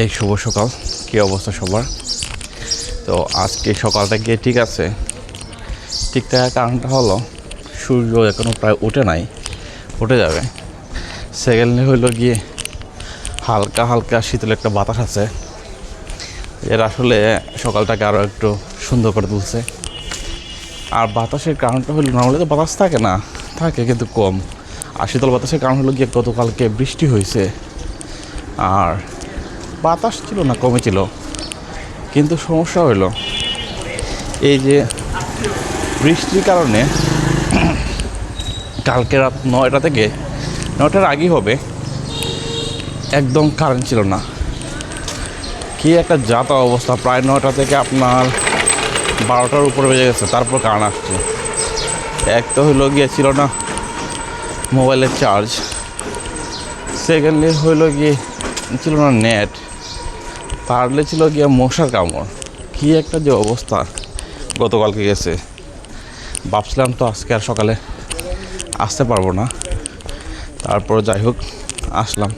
এই শুভ সকাল। কী অবস্থা সবার? তো আজকে সকালটা গিয়ে ঠিক আছে। ঠিক থাকার কারণটা হলো, সূর্য এখনও প্রায় উঠে নাই, উঠে যাবে। সেকেন্ডে হইল গিয়ে হালকা হালকা শীতল একটা বাতাস আছে। এর আসলে সকালটাকে আরও একটু সুন্দর করে তুলছে। আর বাতাসের কারণটা হলো নর্মালি তো বাতাস থাকে না, থাকে কিন্তু কম। আর শীতল বাতাসের কারণ হলো গিয়ে গতকালকে বৃষ্টি হয়েছে আর বাতাস ছিল না কমেছিল কিন্তু সমস্যা হলো এই যে বৃষ্টির কারণে কালকে রাত নয়টা থেকে, নয়টার আগেই হবে, একদম কারেন্ট ছিল না। কি একটা যাতা অবস্থা, প্রায় নয়টা থেকে আপনার বারোটার উপরে বেজে গেছে, তারপর কারেন্ট আসছে। এক তো হইল গিয়েছিল না মোবাইলের চার্জ সেকেন্ডলি হইল গিয়ে ছিল না নেট পারলে ছিল গিয়ে মশার কামড়। কী একটা যে অবস্থা, গতকালকে গেছে। ভাবছিলাম তো আজকে আর সকালে আসতে পারব না। তারপর যাই হোক, আসলাম।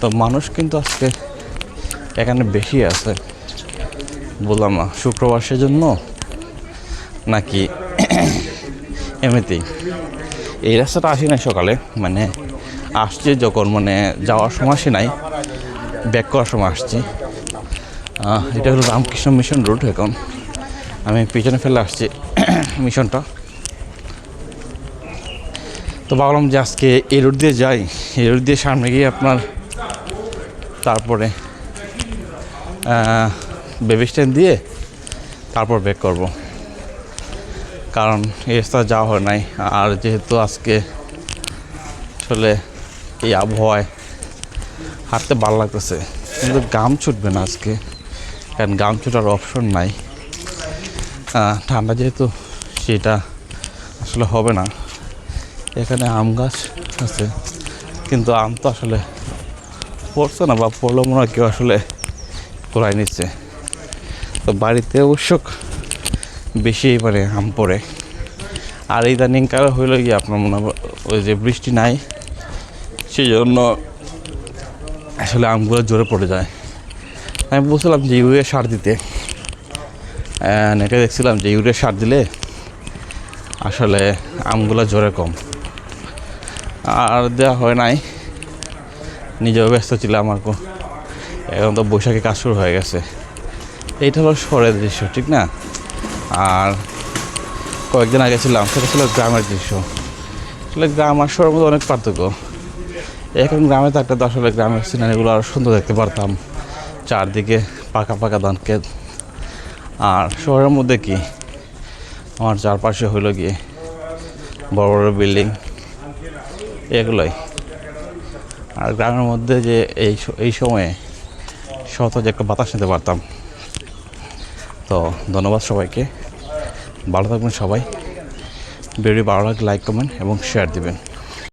তো মানুষ কিন্তু আজকে এখানে বেশি আছে। বললাম না শুক্রবার সেজন্য নাকি এমনিতেই? এই রাস্তাটা আসি নাই সকালে মানে আসছে যখন মানে যাওয়ার সময় আসি নাই ব্যাক করার সময় আসছি। এটা হলো রামকৃষ্ণ মিশন রোড এখন। আমি পিছনে ফেলে আসছি মিশনটা তো ভাবলাম যে আজকে এই রোড দিয়ে যাই। এই রোড দিয়ে সামনে গিয়ে আপনার তারপরে বেবি স্ট্যান্ড দিয়ে তারপর ব্যাক করব। কারণ এই রাস্তা যাওয়া হয় নাই। আর যেহেতু আজকে আসলে এই আবহাওয়ায় হাঁটতে ভালো লাগতেছে। কিন্তু গাম ছুটবে না আজকে। কারণ গাম ছুটার অপশন নাই। ঠান্ডা যেহেতু, সেটা আসলে হবে না। এখানে আম গাছ আছে। কিন্তু আম তো আসলে পড়ছে না বা পড়ল মনে হয় কেউ আসলে তোলাই নিচ্ছে। তো বাড়িতে অবশ্য বেশি মানে আম পড়ে। আর ইদানিং কাল হইল গিয়ে আপনার মনে ওই যে বৃষ্টি নাই। সেই জন্য আসলে আমগুলো জোরে পড়ে যায়। আমি বলছিলাম যে ইউরিয়া সার দিতে। নেটে দেখছিলাম যে ইউরিয়া সার দিলে আসলে আমগুলো জোরে কম। আর দেওয়া হয় নাই। নিজেও ব্যস্ত ছিলাম আর এখন তো বৈশাখী কাজ শুরু হয়ে গেছে। এইটা হলো শহরের দৃশ্য, ঠিক না? আর কয়েকদিন আগে ছিলাম, সেটা ছিল গ্রামের দৃশ্য। আসলে গ্রাম আর শহরের মধ্যে অনেক পার্থক্য। এখন গ্রামে তো আসলে গ্রামের সিনারিগুলো আরও সুন্দর দেখতে পারতাম। চারদিকে পাকা পাকা ধান ক্ষেত। আর শহরের মধ্যে কি? আমার চারপাশে হইল গিয়ে বড় বড় বিল্ডিং। এগুলোই। আর গ্রামের মধ্যে যে এই এই সময়ে শত যে একটা বাতাস নিতে পারতাম। তো ধন্যবাদ সবাইকে। ভালো থাকবেন সবাই। ভিডিও ভালো লাগলে লাইক কমেন্ট এবং শেয়ার দিবেন।